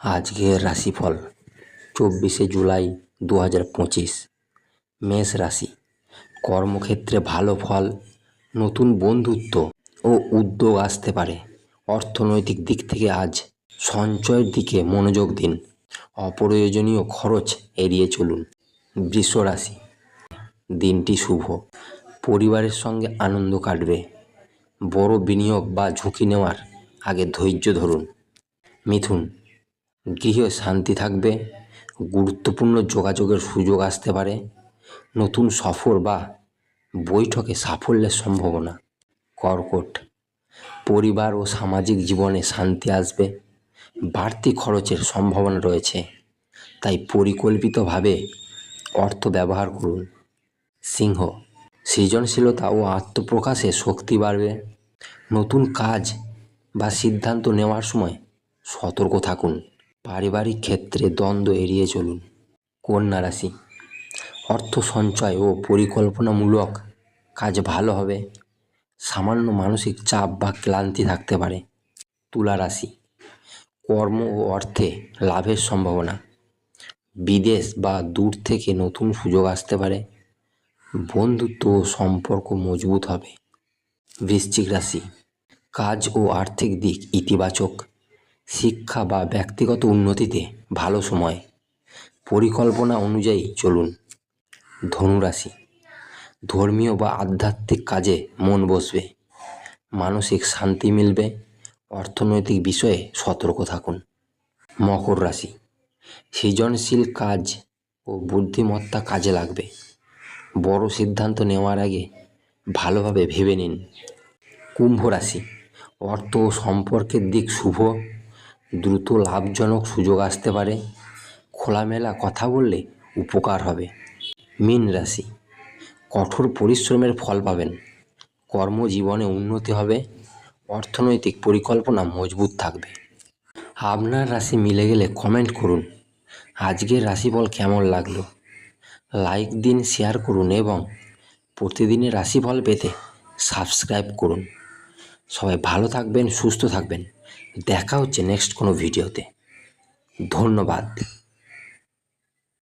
আজকের রাশিফল চব্বিশে জুলাই দু হাজার পঁচিশ। মেষ রাশি। কর্মক্ষেত্রে ভালো ফল, নতুন বন্ধুত্ব ও উদ্যোগ আসতে পারে। অর্থনৈতিক দিক থেকে আজ সঞ্চয়ের দিকে মনোযোগ দিন। অপ্রয়োজনীয় খরচ এড়িয়ে চলুন। বৃষ রাশি। দিনটি শুভ। পরিবারের সঙ্গে আনন্দ কাটবে। বড় বিনিয়োগ বা ঝুঁকি নেওয়ার আগে ধৈর্য ধরুন। মিথুন। গৃহে শান্তি থাকবে, গুরুত্বপূর্ণ যোগাযোগের সুযোগ আসতে পারে, নতুন সফর বা বৈঠকে সাফল্যের সম্ভাবনা, কর্কট। পরিবার ও সামাজিক জীবনে শান্তি আসবে, বাড়তি খরচের সম্ভাবনা রয়েছে, তাই পরিকল্পিতভাবে অর্থ ব্যবহার করুন। সিংহ, সৃজনশীলতা ও আত্মপ্রকাশে শক্তি বাড়বে, নতুন কাজ বা সিদ্ধান্ত নেওয়ার সময় সতর্ক থাকুন। পারিবারিক ক্ষেত্রে দ্বন্দ্ব এড়িয়ে চলুন। কন্যা রাশি, অর্থ সঞ্চয় ও পরিকল্পনামূলক কাজ ভালো হবে। সামান্য মানসিক চাপ বা ক্লান্তি থাকতে পারে। তুলা রাশি, কর্ম ও অর্থে লাভের সম্ভাবনা। বিদেশ বা দূর থেকে নতুন সুযোগ আসতে পারে। বন্ধুত্ব ও সম্পর্ক মজবুত হবে। বৃশ্চিক রাশি, কাজ ও আর্থিক দিক ইতিবাচক। শিক্ষা বা ব্যক্তিগত উন্নতিতে ভালো সময়। পরিকল্পনা অনুযায়ী চলুন। ধনুরাশি। ধর্মীয় বা আধ্যাত্মিক কাজে মন বসবে। মানসিক শান্তি মিলবে। অর্থনৈতিক বিষয়ে সতর্ক থাকুন। মকর রাশি। সৃজনশীল কাজ ও বুদ্ধিমত্তা কাজে লাগবে। বড় সিদ্ধান্ত নেওয়ার আগে ভালোভাবে ভেবে নিন। কুম্ভ রাশি। অর্থ ও সম্পর্কের দিক শুভ। দ্রুত লাভজনক সুযোগ আসতে পারে। খোলামেলা কথা বললে উপকার হবে। মীন রাশি, কঠোর পরিশ্রমের ফল পাবেন। কর্মজীবনে উন্নতি হবে। অর্থনৈতিক পরিকল্পনা মজবুত থাকবে। আপনার রাশি মিলে গেলে কমেন্ট করুন। আজকের রাশিফল কেমন লাগল? লাইক দিন শেয়ার করুন এবং প্রতিদিনের রাশিফল পেতে সাবস্ক্রাইব করুন। সবাই ভালো থাকবেন, সুস্থ থাকবেন। দেখা হচ্ছে নেক্সট কোনো ভিডিওতে ধন্যবাদ।